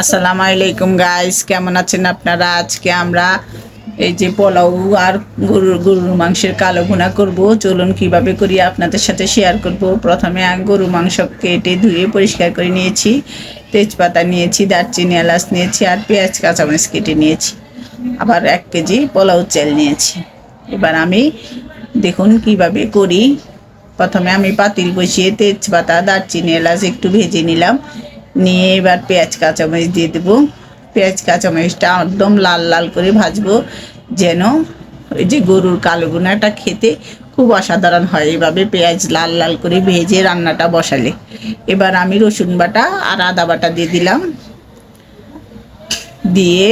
আসসালামু আলাইকুম গাইস কেমন আছেন আপনারা? আজকে আমরা এই যে পোলাও আর গরুর গরুর মাংসের কালো ভুনা করব। চলুন কীভাবে করি আপনাদের সাথে শেয়ার করব। প্রথমে গরু মাংস কেটে ধুয়ে পরিষ্কার করে নিয়েছি। তেজপাতা নিয়েছি, দারচিনি, এলাচ নিয়েছি আর পেঁয়াজ, কাঁচামরিচ কেটে নিয়েছি। আবার এক কেজি পোলাও চাল নিয়েছি। এবার আমি দেখুন কীভাবে করি। প্রথমে আমি পাতিল বসিয়ে তেজপাতা, দারচিনি, এলাচ একটু ভেজে নিলাম। নিয়ে এবার পেঁয়াজ, কাঁচামরিচ দিয়ে দেবো। পেঁয়াজ, কাঁচামরিচটা একদম লাল লাল করে ভাজবো, যেন ওই যে গরুর কালো গুনাটা খেতে খুব অসাধারণ হয় এভাবে পেঁয়াজ লাল লাল করে ভেজে রান্নাটা বসালে। এবার আমি রসুন বাটা আর আদা বাটা দিয়ে দিলাম। দিয়ে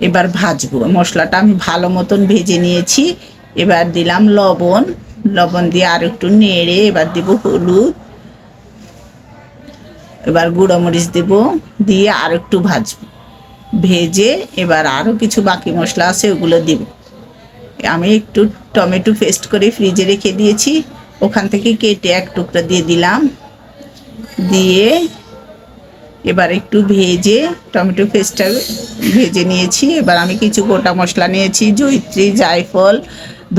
এবার ভাজবো। মশলাটা আমি ভালো মতন ভেজে নিয়েছি। এবার দিলাম লবণ। লবণ দিয়ে আর একটু নেড়ে এবার দিব হলুদ। এবার গুঁড়ো মরিচ দেবো, দিয়ে আর একটু ভাজবো। ভেজে এবার আরও কিছু বাকি মশলা আছে, ওগুলো দিব। আমি একটু টমেটো পেস্ট করে ফ্রিজে রেখে দিয়েছি, ওখান থেকে কেটে এক টুকরা দিয়ে দিলাম। দিয়ে এবার একটু ভেজে টমেটো পেস্টটা ভেজে নিয়েছি। এবার আমি কিছু গোটা মশলা নিয়েছি জৈত্রী জায়ফল,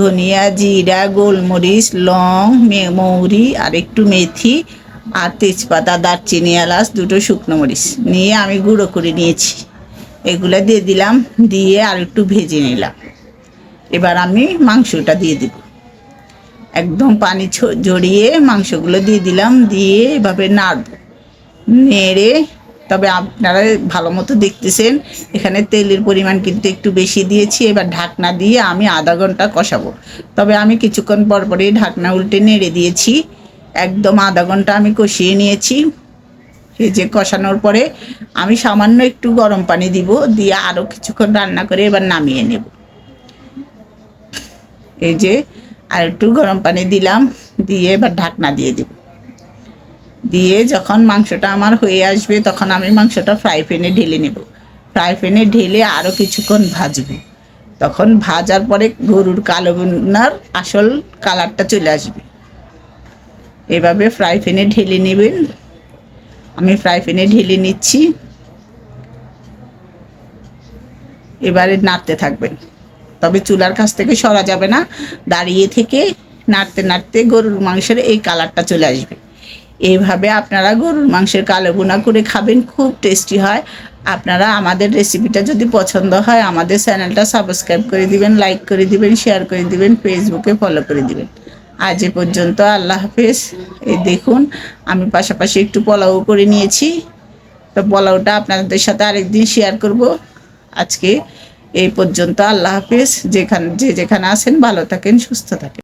ধনিয়া, জিরা, গোলমরিচ, লং মৌরি আর একটু মেথি। আর তেজপাতা, দারচিনি, এলাচ, দুটো শুকনো মরিচ নিয়ে আমি গুঁড়ো করে নিয়েছি। এগুলো দিয়ে দিলাম, দিয়ে আর একটু ভেজে নিলাম। এবার আমি মাংসটা দিয়ে দিব। একদম পানি জড়িয়ে মাংসগুলো দিয়ে দিলাম, দিয়ে এভাবে নাড়ব। নেড়ে, তবে আপনারা ভালো মতো দেখতেছেন, এখানে তেলের পরিমাণ কিন্তু একটু বেশি দিয়েছি, এবার ঢাকনা দিয়ে আমি আধা ঘণ্টা কষাবো। তবে আমি কিছুক্ষণ পর পরেই ঢাকনা উল্টে নেড়ে দিয়েছি। একদম আধা ঘণ্টা আমি কষিয়ে নিয়েছি। যে কষানোর পরে আমি সামান্য একটু গরম পানি দিব, দিয়ে আরও কিছুক্ষণ রান্না করে এবার নামিয়ে নেব। এই যে আর একটু গরম পানি দিলাম, দিয়ে এবার ঢাকনা দিয়ে দিব। দিয়ে যখন মাংসটা আমার হয়ে আসবে, তখন আমি মাংসটা ফ্রাই প্যানে ঢেলে নেব। ফ্রাই প্যানে ঢেলে আরও কিছুক্ষণ ভাজবো। তখন ভাজার পরে গরুর কালো আসল কালারটা চলে আসবে। এভাবে ফ্রাই প্যানে ঢেলে নেবেন। আমি ফ্রাই প্যানে ঢেলে নিচ্ছি। এবারে নাড়তে থাকবেন। তবে চুলার কাছ থেকে সরা যাবে না। দাঁড়িয়ে থেকে নাড়তে নাড়তে গরুর মাংসের এই কালারটা চলে আসবে। এইভাবে আপনারা গরুর মাংসের কালো বোনা করে খাবেন, খুব টেস্টি হয়। আপনারা আমাদের রেসিপিটা যদি পছন্দ হয়, আমাদের চ্যানেলটা সাবস্ক্রাইব করে দিবেন লাইক করে দিবেন শেয়ার করে দিবেন ফেসবুকে ফলো করে দিবেন। আজ এ পর্যন্ত আল্লাহ হাফেজ। এই দেখুন, আমি পাশাপাশি একটু পোলাও করে নিয়েছি। তো পোলাওটা আপনাদের সাথে আরেকদিন শেয়ার করব। আজকে এই পর্যন্ত আল্লাহ হাফেজ। যেখানে যে যেখানে আছেন, ভালো থাকেন, সুস্থ থাকেন।